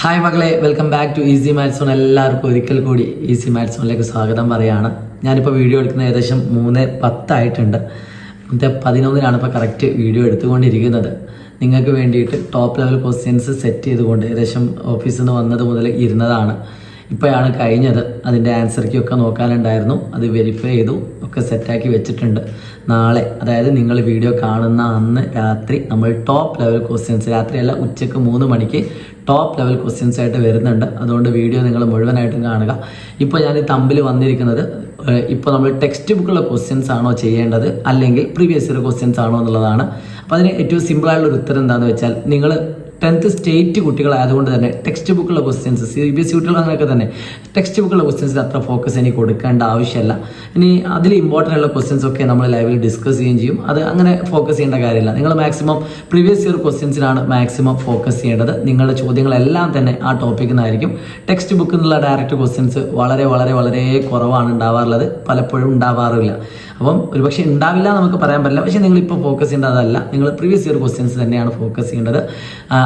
Hi മകളെ welcome back to easy maths zone. എല്ലാവർക്കും ഒരിക്കൽ കൂടി ഈസി മാത്സോണിലേക്ക് സ്വാഗതം പറയാണ്. ഞാനിപ്പോൾ വീഡിയോ എടുക്കുന്നത് ഏകദേശം മൂന്ന് പത്തായിട്ടുണ്ട്. ഇന്നത്തെ പതിനൊന്നിനാണ് ഇപ്പോൾ കറക്റ്റ് വീഡിയോ എടുത്തുകൊണ്ടിരിക്കുന്നത്. നിങ്ങൾക്ക് വേണ്ടിയിട്ട് ടോപ്പ് ലെവൽ ക്വസ്റ്റ്യൻസ് സെറ്റ് ചെയ്തുകൊണ്ട് ഏകദേശം ഓഫീസിൽ നിന്ന് വന്നത് മുതൽ ഇരുന്നതാണ്. ഇപ്പോഴാണ് കഴിഞ്ഞത്. അതിന്റെ ആൻസർക്കൊക്കെ നോക്കാനുണ്ടായിരുന്നു. അത് വെരിഫൈ ചെയ്തു. ഒക്കെ സെറ്റാക്കി വെച്ചിട്ടുണ്ട്. നാളെ അതായത് നിങ്ങൾ വീഡിയോ കാണുന്ന അന്ന് രാത്രി നമ്മൾ ടോപ്പ് ലെവൽ ക്വസ്റ്റ്യൻസ് രാത്രിയല്ല ഉച്ചയ്ക്ക് മൂന്ന് മണിക്ക് ടോപ്പ് ലെവൽ ക്വസ്റ്റ്യൻസ് ആയിട്ട് വരുന്നുണ്ട്. അതുകൊണ്ട് വീഡിയോ നിങ്ങൾ മുഴുവനായിട്ടും കാണുക. ഇപ്പോൾ ഞാൻ ഈ തമ്പിൽ വന്നിരിക്കുന്നത് ഇപ്പോൾ നമ്മൾ ടെക്സ്റ്റ് ബുക്കുള്ള ക്വസ്റ്റ്യൻസ് ആണോ ചെയ്യേണ്ടത് അല്ലെങ്കിൽ പ്രീവിയസ് ഇയർ ക്വസ്റ്റ്യൻസ് ആണോ എന്നുള്ളതാണ്. അപ്പോൾ അതിന് ഏറ്റവും സിമ്പിളായുള്ള ഒരു ഉത്തരം എന്താണെന്ന് വെച്ചാൽ നിങ്ങൾ ടെൻത്ത് സ്റ്റേറ്റ് കുട്ടികളായതുകൊണ്ട് തന്നെ text ബുക്കുള്ള questions C B S C കുട്ടികൾ അങ്ങനെയൊക്കെ തന്നെ ടെക്സ്റ്റ് ബുക്കുള്ള ക്വസ്റ്റ്യൻസിൽ അത്ര ഫോക്കസ് ഇനി കൊടുക്കേണ്ട ആവശ്യമില്ല ഇനി അതിൽ ഇമ്പോർട്ടന്റ് ഉള്ള ക്വസ്റ്റ്യൻസ് ഒക്കെ നമ്മൾ ലൈവിൽ ഡിസ്കസ് ചെയ്യുകയും ചെയ്യും. അത് അങ്ങനെ ഫോക്കസ് ചെയ്യേണ്ട കാര്യമില്ല. നിങ്ങൾ മാക്സിമം പ്രീവിയസ് ഇയർ ക്വസ്റ്റ്യൻസിനാണ് മാക്സിമം ഫോക്കസ് ചെയ്യേണ്ടത്. നിങ്ങളുടെ ചോദ്യങ്ങളെല്ലാം തന്നെ ആ ടോപ്പിക്കിൽ നിന്നായിരിക്കും ടെക്സ്റ്റ് ബുക്കിൽ നിന്നുള്ള ഡയറക്റ്റ് ക്വസ്റ്റ്യൻസ് വളരെ വളരെ വളരെ കുറവാണ് ഉണ്ടാവാറുള്ളത്. പലപ്പോഴും ഉണ്ടാവാറില്ല. അപ്പം ഒരു പക്ഷേ ഉണ്ടാവില്ല നമുക്ക് പറയാൻ പറ്റില്ല. പക്ഷേ നിങ്ങളിപ്പോൾ ഫോക്കസ് ചെയ്യേണ്ടത് അതല്ല. നിങ്ങൾ പ്രീവിയസ് ഇയർ ക്വസ്റ്റ്യൻസ് തന്നെയാണ് ഫോക്കസ് ചെയ്യേണ്ടത്.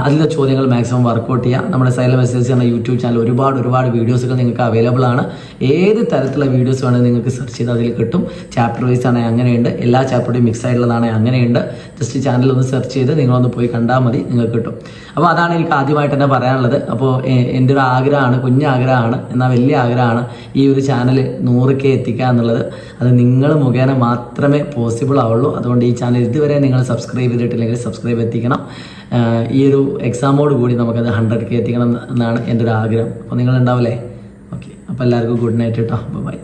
അതിലെ ചോദ്യങ്ങൾ മാക്സിമം വർക്കൗട്ട് ചെയ്യുക. നമ്മുടെ സൈല മെസ്സേജ് എന്ന യൂട്യൂബ് ചാനൽ ഒരുപാട് ഒരുപാട് വീഡിയോസുകൾ നിങ്ങൾക്ക് അവൈലബിൾ ആണ്. ഏത് തരത്തിലുള്ള വീഡിയോസ് വേണമെങ്കിൽ നിങ്ങൾക്ക് സെർച്ച് ചെയ്ത് അതിൽ കിട്ടും. ചാപ്റ്റർ വൈസ് ആണെങ്കിൽ അങ്ങനെയുണ്ട്. എല്ലാ ചാപ്റ്ററും മിക്സ് ആയിട്ടുള്ളതാണെങ്കിൽ അങ്ങനെയുണ്ട്. ജസ്റ്റ് ചാനൽ ഒന്ന് സെർച്ച് ചെയ്ത് നിങ്ങളൊന്ന് പോയി കണ്ടാൽ മതി നിങ്ങൾക്ക് കിട്ടും. അപ്പോൾ അതാണ് എനിക്ക് ആദ്യമായിട്ട് തന്നെ പറയാനുള്ളത്. അപ്പോൾ എന്റെ ഒരു ആഗ്രഹമാണ് കുഞ്ഞാഗ്രഹമാണ് എന്നാൽ വലിയ ആഗ്രഹമാണ് ഈ ഒരു ചാനൽ നൂറ് കെ എത്തിക്കുക എന്നുള്ളത്. അത് നിങ്ങൾ മുഖേന മാത്രമേ പോസിബിൾ ആവുള്ളൂ. അതുകൊണ്ട് ഈ ചാനൽ ഇതുവരെ നിങ്ങൾ സബ്സ്ക്രൈബ് ചെയ്തിട്ടില്ലെങ്കിൽ സബ്സ്ക്രൈബ് എത്തിക്കണം. ഈ ഒരു എക്സാമോട് കൂടി നമുക്കത് ഹൺഡ്രഡ് കെ എത്തിക്കണം എന്നാണ് എന്റെ ഒരു ആഗ്രഹം. അപ്പോൾ നിങ്ങൾ ഉണ്ടാവില്ലേ ഓക്കെ അപ്പോൾ എല്ലാവർക്കും ഗുഡ് നൈറ്റ് കേട്ടോ ബൈ